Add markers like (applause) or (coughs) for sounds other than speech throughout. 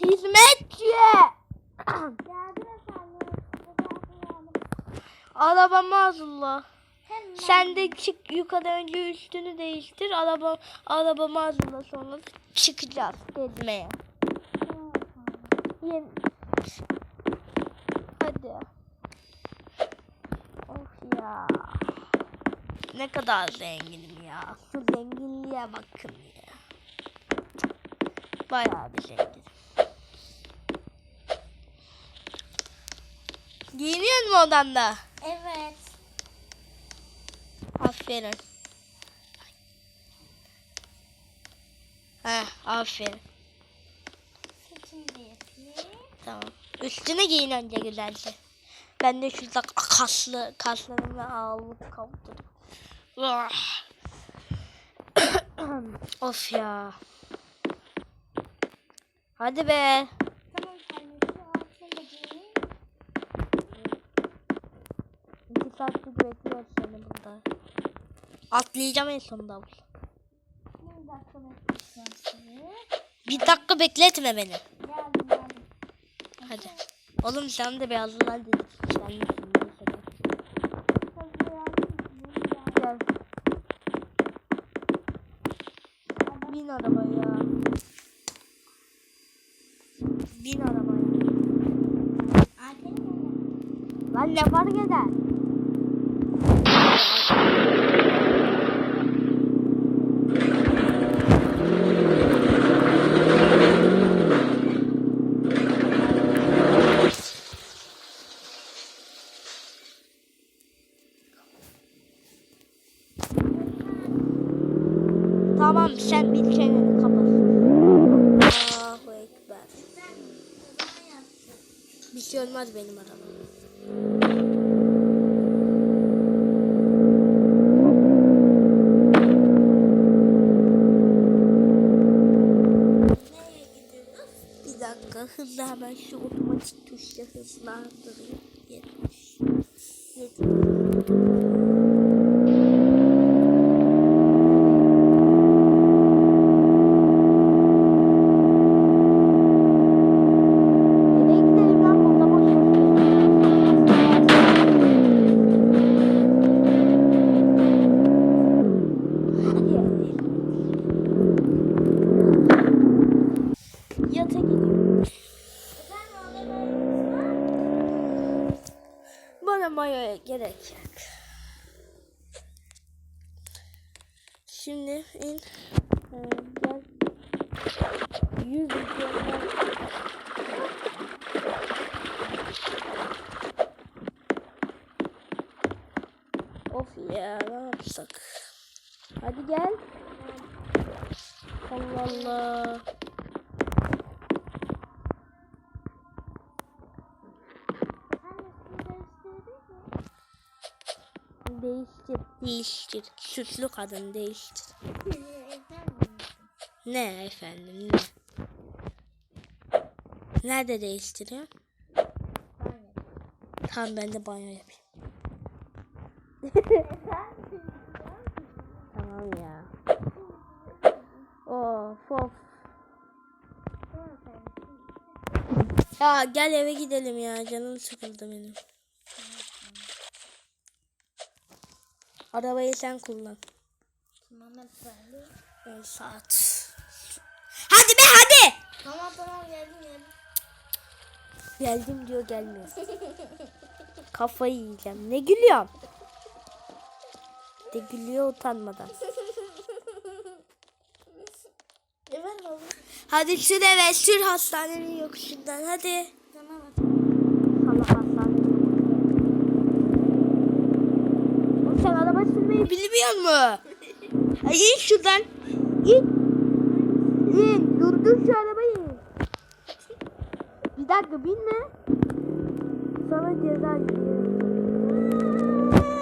Hizmetçi. Arabamı hazırla. Sen de çık yukarı önce üstünü değiştir. Araba arabamı hazırla sonra çıkacağız gezmeye. Yeni... Hadi. Of ya. Ne kadar zenginim ya. Şu zenginliğe bakın ya. Bayağı bir zenginim. Giyiniyor mu odanda? Evet. Aferin. Heh, aferin. Tamam. Üstüne giyin önce güzelce. Ben de şurada kaslı kaslarımı alıp kaldırdım. Ah. (coughs) of ya. Hadi be. Tamam efendim. Şu altını da giyeyim. Bekliyoruz seni burada. Atlayacağım en sonunda. Bir dakika bekleyeceğim. Bir dakika bekletme beni. Geldim geldim. Hadi. Oğlum sen de hazırlan dedik. Sen yardım. Gel. Bin arabaya. Bin arabaya. Lan ne fark eder? Tamam sen bir çeneni kapat. Allahu Ekber. Bir şey olmaz benim arabam. Bir dakika hızlı hemen şu otomatik tuşla hızlandırayım. 70. 70. Mayoya gerek yok. Şimdi in. Ee, gel. Yüz üzerinden. Of ya ne yapsak? Hadi gel. Allah Allah. Değiştir. Değiştir. Süslü kadın değiştir. Ne efendim ne? Nerede değiştiriyor? Aynen. Tamam ben de banyo yapayım. (laughs) Tamam ya. Of of. Ya gel eve gidelim ya canım sıkıldı benim. Arabayı sen kullan. Tamam efendim. 10 saat. Hadi be hadi. Tamam tamam geldim geldim. Geldim diyor gelmiyor. Kafayı yiyeceğim. Ne gülüyorsun? De gülüyor utanmadan. Hadi sür eve sür hastanenin yokuşundan hadi. Tamam efendim. Allah hastane. Oğlum bilmiyor mu? Ay şuradan. İn. İn. Durdur şu arabayı. Bir dakika binme. Sana ceza.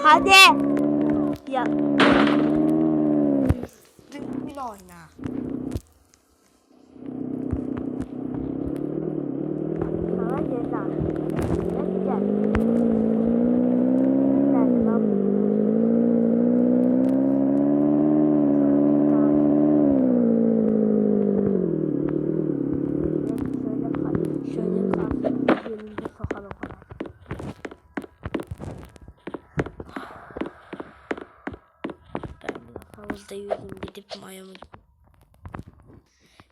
Hadi. Ya. Düzgün oyna. Sana ceza. Gel. Gel. Gel. Şöyle çektim ayağımı.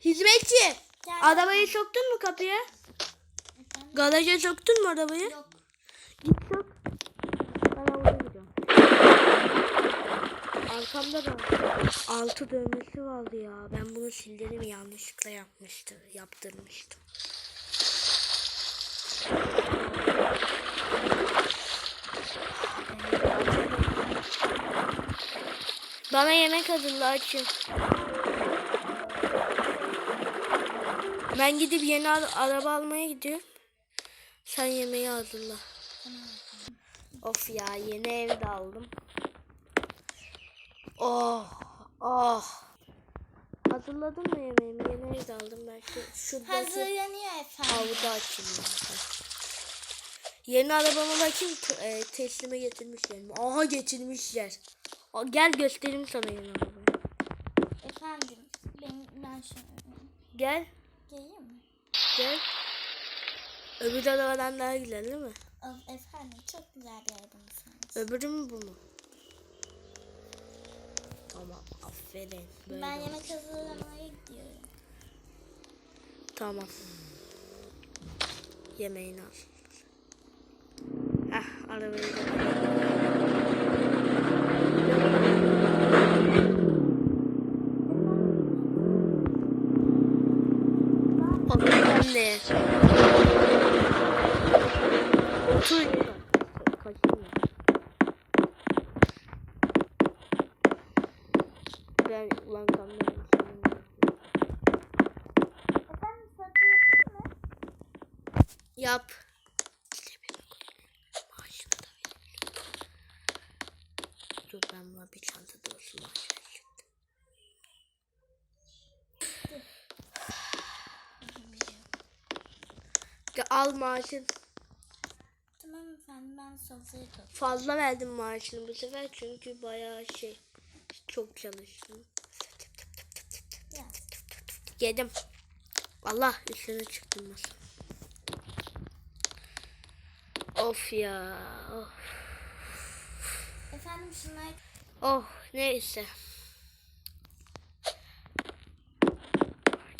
Hizmetçi. Gel. Arabayı soktun mu kapıya? Efendim? Garaja soktun mu arabayı? Yok. Git sok. Ben havuza gidiyorum. Arkamda da altı dövmesi vardı ya. Ben bunu sildirim yanlışlıkla yapmıştı, yaptırmıştım. Bana yemek hazırla açım. Ben gidip yeni ara- araba almaya gidiyorum. Sen yemeği hazırla. Of ya yeni ev de aldım. Oh oh. Hazırladın mı yemeğimi? Yeni ev de aldım ben şu şuradaki Hazırlanıyor efendim. havuza açayım. ya. Yeni arabama bakayım e, teslime getirmişler mi? Aha getirmişler. Aa, Gel göstereyim sana yeni arabayı. Efendim. Ben, ben şunu Gel geleyim mi? gel. Öbür arabadan daha güzel değil mi? Efendim çok güzel bir arabanız. Öbürü mü bu mu? Tamam aferin. Böyle Ben yemek hazırlamaya gidiyorum. Tamam. Yemeğini al. Heh arabayı da Otur ne? Otur. Kaçayım ya. Ben ulan yapayım mı? Yap. Da. Dur ben buna bir çanta maaş vereceğim. Ya al maaşın. Tamam efendim ben sofrayı toplayayım. Fazla verdim maaşını bu sefer çünkü bayağı şey çok çalıştım. Yedim. Allah üstüne çıktım masa. Of ya. Of. Efendim şunlar Oh neyse.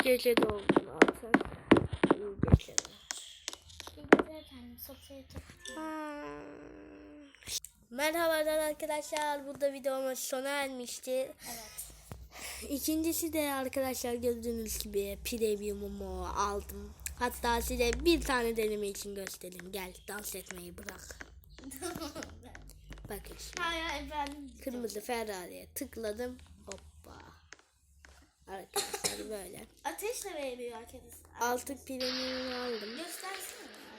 Gece doldu zaten. İyi geceler. bir güzel efendim toplayayım. Merhabalar arkadaşlar. Burada videomuz sona ermişti. Evet. (laughs) İkincisi de arkadaşlar gördüğünüz gibi premiumumu aldım. Hatta size bir tane deneme için göstereyim. Gel dans etmeyi bırak. (laughs) Bakın şimdi. Hayır efendim. Kırmızı Ferrari'ye tıkladım. Hoppa. Arkadaşlar böyle. Ateşle veriliyor arkadaşlar. Artık premiumumu aldım.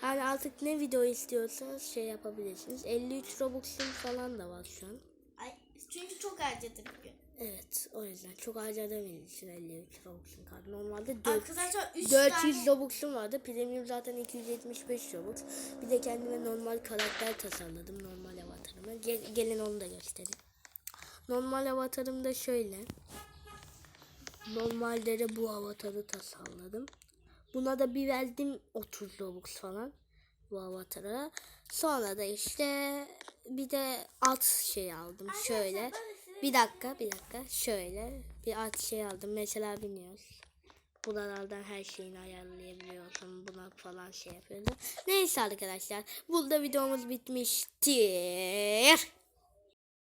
Yani artık ne video istiyorsanız şey yapabilirsiniz. 53 Robux'um falan da var şu an. Ay, çünkü çok harcadık bugün. Evet o yüzden çok harcadığım için 53 Robux'um kaldı. Normalde 4, Arkadaşlar 3 400 tane. Robux'um vardı. Premium zaten 275 Robux. Bir de kendime normal karakter tasarladım. Normal avatarımı. Gel- gelin onu da göstereyim. Normal avatarım da şöyle. Normalde de bu avatarı tasarladım. Buna da bir verdim 30 Robux falan bu avatara. Sonra da işte bir de at şey aldım şöyle. Bir dakika bir dakika şöyle bir at şey aldım mesela biniyoruz. Buralardan her şeyini ayarlayabiliyorsun. Buna falan şey yapıyorsun. Neyse arkadaşlar. Burada videomuz bitmiştir.